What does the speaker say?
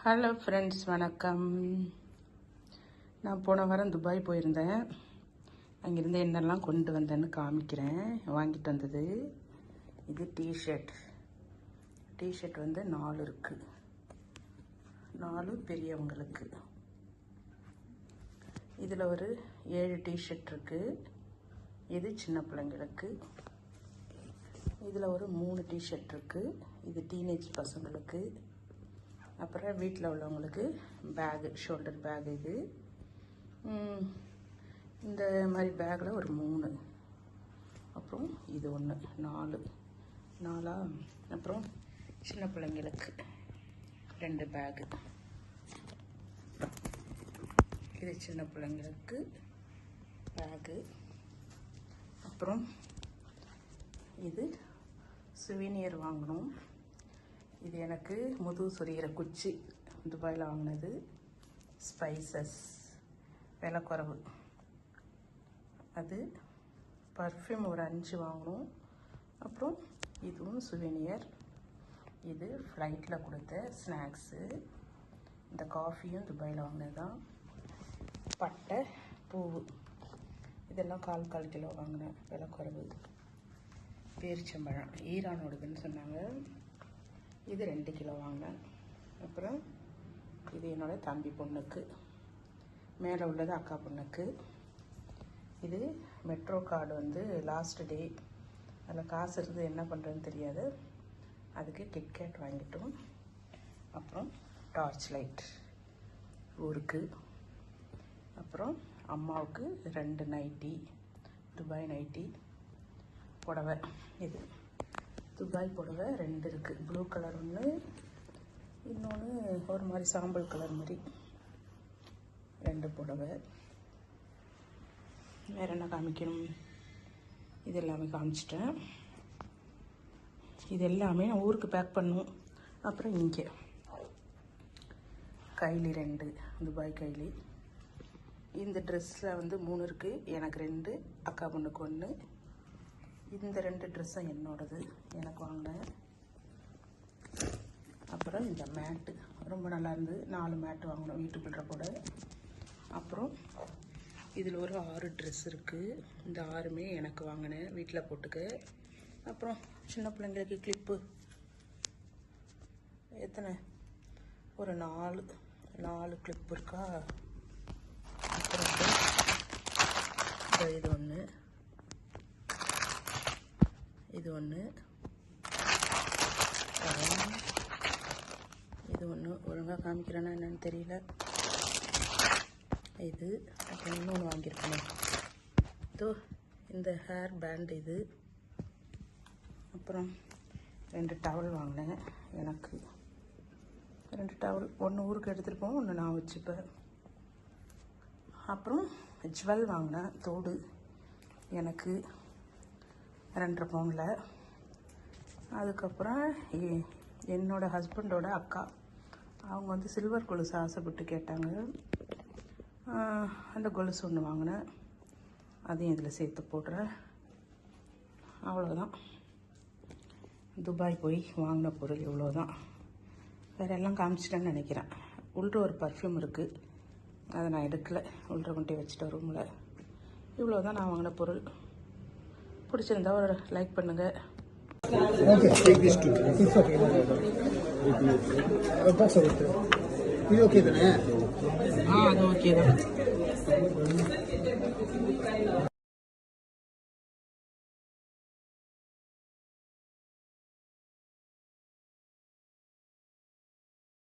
Hello friends வணக்கம். நான் போன வாரம் துபாய் போயிருந்தேன். அங்கேருந்து என்னெல்லாம் கொண்டு வந்தேன்னு காமிக்கிறேன். வாங்கிட்டு வந்தது இது டிஷர்ட் டிஷர்ட் வந்து நாலு இருக்குது நாலு பெரியவங்களுக்கு. இதில் ஒரு ஏழு டிஷர்ட் இருக்குது இது சின்ன பிள்ளைங்களுக்கு. இதில் ஒரு மூணு டிஷர்ட் இருக்குது இது டீனேஜ் பசங்களுக்கு. அப்புறம் வீட்டில் உள்ளவங்களுக்கு பேகு ஷோல்டர் பேக் இது. இந்த மாதிரி பேக்கில் ஒரு மூணு. அப்புறம் இது ஒன்று நாலு. நாலா அப்புறம் சின்ன பிள்ளைங்களுக்கு ரெண்டு பேகு இது சின்ன பிள்ளைங்களுக்கு பேகு அப்புறம் இது சுவீனியர் வாங்கணும். இது எனக்கு முதுகு சொரிகிற குச்சி துபாயில் வாங்கினது. ஸ்பைசஸ் விலை குறவு அது பர்ஃப்யூம் ஒரு அஞ்சு வாங்கணும். அப்புறம் இதுவும் சுவீனியர் இது ஃப்ளைட்டில் கொடுத்த ஸ்நாக்ஸு இந்த காஃபியும் துபாயில் வாங்கினது தான். பட்டை பூவு. இதெல்லாம் கால் கால் கிலோ வாங்கினேன். விலை குறவு பேரிச்சம்பழம் ஈரானோடதுன்னு சொன்னாங்க. இது ரெண்டு கிலோ வாங்கினேன் அப்புறம் இது என்னோடய தம்பி பொண்ணுக்கு. மேலே உள்ளது அக்கா பொண்ணுக்கு. இது மெட்ரோ கார்டு வந்து லாஸ்ட் டே அதில் காசு இருக்குது என்ன பண்ணுறதுன்னு தெரியாது. அதுக்கு கிட்கேட் வாங்கிட்டோம். அப்புறம் டார்ச் லைட் ஊருக்கு. அப்புறம் அம்மாவுக்கு ரெண்டு நைட்டி துபாய் நைட்டி புடவை. இது துபாய் புடவை ரெண்டு இருக்குது ப்ளூ கலர் ஒன்று இன்னொன்று ஒரு மாதிரி சாம்பல் கலர் மாதிரி. ரெண்டு புடவை. வேறு என்ன காமிக்கணும்? இது எல்லாமே காமிச்சிட்டேன். இது எல்லாமே நான் ஊருக்கு பேக் பண்ணும். அப்புறம் இங்கே. கைலி ரெண்டு துபாய் கைலி. இந்த ட்ரெஸ்ஸில் வந்து மூணு இருக்குது எனக்கு ரெண்டு அக்கா பொண்ணுக்கு ஒன்று இந்த ரெண்டு ட்ரெஸ்ஸும் என்னோடது. எனக்கு வாங்கினேன் அப்புறம் இந்த மேட்டு ரொம்ப நல்லா இருந்தது நாலு மேட்டு வாங்கினோம் வீட்டுக்குள்ள கூட அப்புறம் இதில் ஒரு ஆறு ட்ரெஸ் இருக்குது இந்த ஆறுமே எனக்கு வாங்கினேன் வீட்டில் போட்டுக்க. அப்புறம் சின்ன பிள்ளைங்களுக்கு கிளிப்பு எத்தனை? ஒரு நாலு நாலு கிளிப் இருக்கா? அப்புறம் இந்த இது ஒன்று இது ஒன்று இது ஒன்று ஒழுங்காக காமிக்கிறேன்னா என்னன்னு தெரியல. இது. அப்புறம் இன்னொன்று வாங்கியிருக்கணும். தோ இந்த ஹேர் பேண்ட் இது. அப்புறம் ரெண்டு டவல் வாங்கினேன். எனக்கு ரெண்டு டவல் ஒன்று ஊருக்கு எடுத்துகிட்டு போவோம் ஒன்று நான் வச்சுப்பேன். அப்புறம் ஜுவல் வாங்கினேன். தோடு. எனக்கு ரெண்டரை பவுனில். அதுக்கப்புறம் என்னோடய என்னோட ஹஸ்பண்டோட அக்கா. அவங்க வந்து சில்வர் கொலுசு ஆசைப்பட்டு கேட்டாங்க. அந்த கொலுசு ஒன்று வாங்கினேன். அதையும் இதில் சேர்த்து போடுறேன். அவ்வளோதான் துபாய் போய் வாங்கின பொருள் இவ்வளோ தான் வேறு எல்லாம் காமிச்சிட்டேன்னு நினைக்கிறேன். உள்ள ஒரு பர்ஃப்யூம் இருக்குது அதை நான் எடுக்கலை. உள்ள கொண்டே வச்சுட்டேன் ரூமில் இவ்வளோ தான் நான் வாங்கின பொருள். பிடிச்சிருந்தா ஒரு லைக் பண்ணுங்கள் Okay, take these two. It's okay. No, no, no. Uh, box of it. இது ஓகே தானே ஆ அது ஓகே தான்